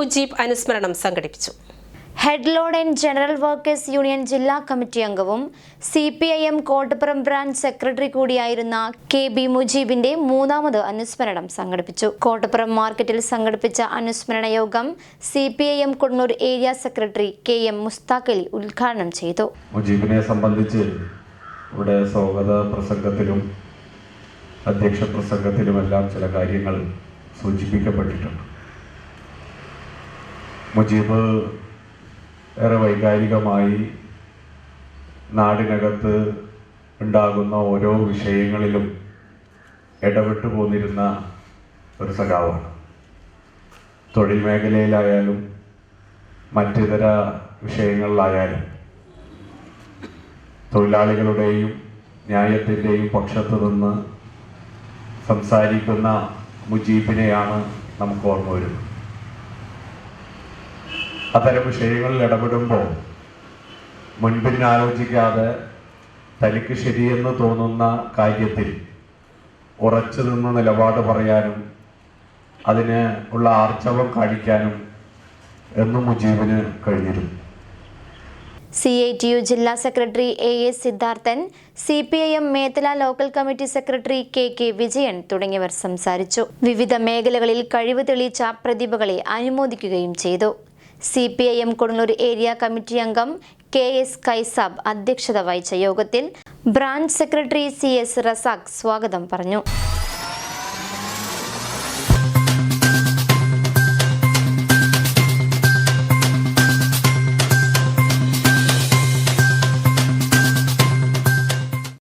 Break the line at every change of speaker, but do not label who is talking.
മുജീബ് അനുസ്മരണം സംഘടിപ്പിച്ചു.
Head load and general workers union ജില്ലാ കമ്മിറ്റി അംഗവും C P I M Kottappuram branch secretary കൂടിയായിരുന്ന K B മുജീബിന്റെ മൂന്നാമത് അനുസ്മരണം സംഘടിപ്പിച്ചു. കോട്ടപ്പുറം മാർക്കറ്റിൽ സംഘടിപ്പിച്ച അനുസ്മരണ യോഗം C P I M Konnur area secretary K M Musthaqali ഉദ്ഘാടനം ചെയ്തു.
മുജീബിനെ സംബന്ധിച്ച് ഇവിടെ സ്വാഗത പ്രസംഗത്തിലും അധ്യക്ഷ പ്രസംഗത്തിലുമെല്ലാം ചില കാര്യങ്ങൾ സൂചിപ്പിക്കപ്പെട്ടിട്ടുണ്ട്. മുജീബ് ഏറെ വൈകാരികമായി നാടിനകത്ത് ഉണ്ടാകുന്ന ഓരോ വിഷയങ്ങളിലും ഇടപെട്ടു പോന്നിരുന്ന ഒരു സഖാവാണ്. തൊഴിൽ മേഖലയിലായാലും മറ്റിതര വിഷയങ്ങളിലായാലും തൊഴിലാളികളുടെയും ന്യായത്തിന്റെയും പക്ഷത്ത് നിന്ന് സംസാരിക്കുന്ന മുജീബിനെയാണ് നമുക്ക് ഓർമ്മ വരുന്നത്. അത്തരം വിഷയങ്ങളിൽ ഇടപെടുമ്പോൾ മുൻപിനാലോചിക്കാതെ തനിക്ക് ശരിയെന്ന് തോന്നുന്ന കാര്യത്തിൽ ഉറച്ചു നിന്ന് നിലപാട് പറയാനും അതിന് ഉള്ള ആർച്ചവം കാണിക്കാനും എന്നും മുജീബിന് കഴിഞ്ഞിരുന്നു.
സി ഐ ടി യു ജില്ലാ secretary A S Sidharthan C P I M Methala local committee secretary K K Vijayan തുടങ്ങിയവർ സംസാരിച്ചു. വിവിധ മേഖലകളിൽ കഴിവ് തെളിയിച്ച പ്രതിഭകളെ അനുമോദിക്കുകയും ചെയ്തു. C P I M Kodungallur area committee അംഗം കെ എസ് കൈസാബ് അധ്യക്ഷത വഹിച്ച യോഗത്തിൽ branch secretary C S Razak സ്വാഗതം പറഞ്ഞു.